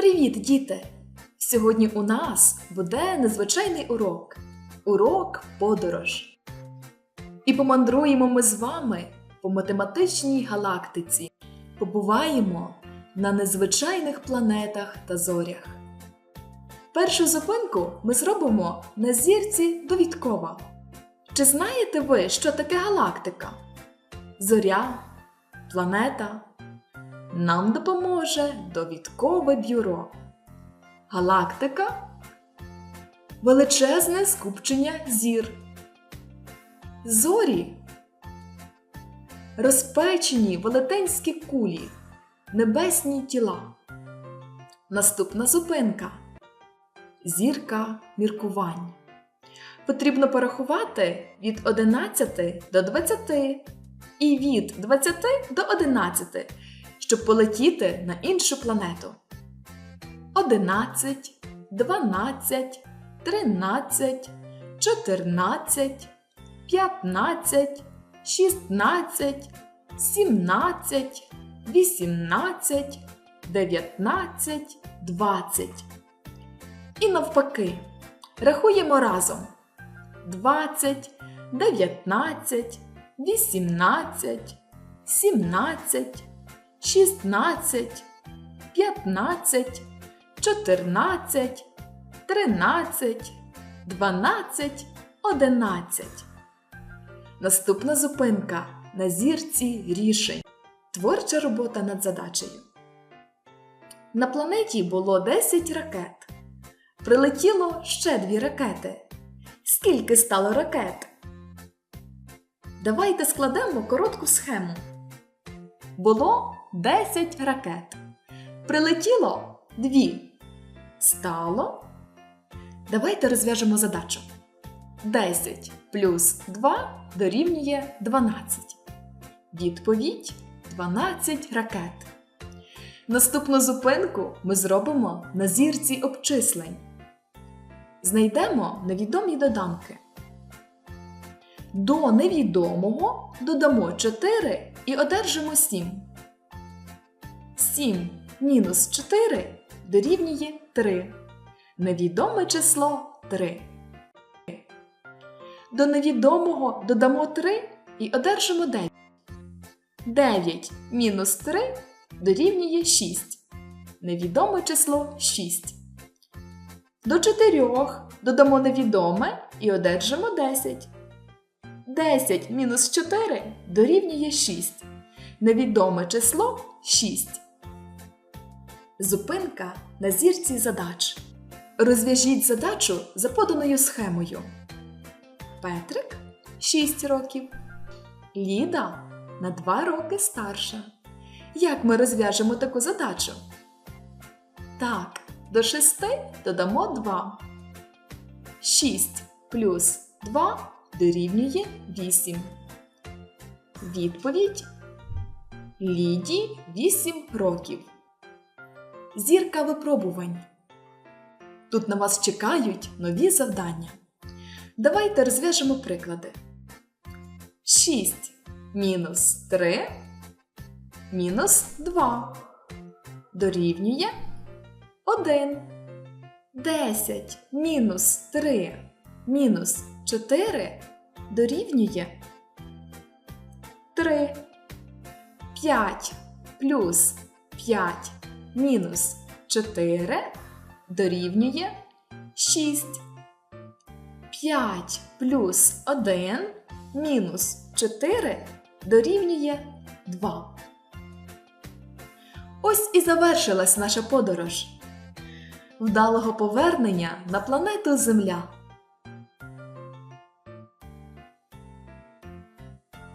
Привіт, діти! Сьогодні у нас буде незвичайний урок. Урок подорож. І помандруємо ми з вами по математичній галактиці. Побуваємо на незвичайних планетах та зорях. Першу зупинку ми зробимо на зірці Довідкова. Чи знаєте ви, що таке галактика? Зоря, планета. Нам допоможе довідкове бюро. Галактика величезне скупчення зір. Зорі розпечені велетенські кулі, небесні тіла. Наступна зупинка зірка міркувань. Потрібно порахувати від 11 до 20 і від 20 до 11, щоб полетіти на іншу планету. 11, 12, 13, 14, 15, 16, 17, 18, 19, 20. І навпаки, рахуємо разом 20, 19, 18, 17, 16, 15, 14, 13, 12, 11. Наступна зупинка на зірці рішень. Творча робота над задачею. На планеті було 10 ракет. Прилетіло ще дві ракети. Скільки стало ракет? Давайте складемо коротку схему. Було 10 ракет. Прилетіло 2. Стало. Давайте розв'яжемо задачу. 10 плюс 2 дорівнює 12. Відповідь 12 ракет. Наступну зупинку ми зробимо на зірці обчислень. Знайдемо невідомі доданки. До невідомого додамо 4 і одержимо 7. 7 мінус 4 дорівнює 3. Невідоме число 3. До невідомого додамо 3 і одержимо 9. 9 мінус 3 дорівнює 6. Невідоме число 6. До 4 додамо невідоме і одержимо 10. 10 мінус 4 дорівнює 6. Невідоме число 6. Зупинка на зірці задач. Розв'яжіть задачу за поданою схемою. Петрик 6 років. Ліда на 2 роки старша. Як ми розв'яжемо таку задачу? Так, до 6 додамо 2. 6 плюс 2 дорівнює 8. Відповідь Ліді 8 років. Зірка випробувань. Тут на вас чекають нові завдання. Давайте розв'яжемо приклади. 6 мінус 3 мінус 2 дорівнює 1. 10 мінус 3 мінус 4 дорівнює 3. 5 плюс 5 мінус 4 дорівнює 6. 5 плюс 1 мінус 4 дорівнює 2. Ось і завершилась наша подорож. Вдалого повернення на планету Земля.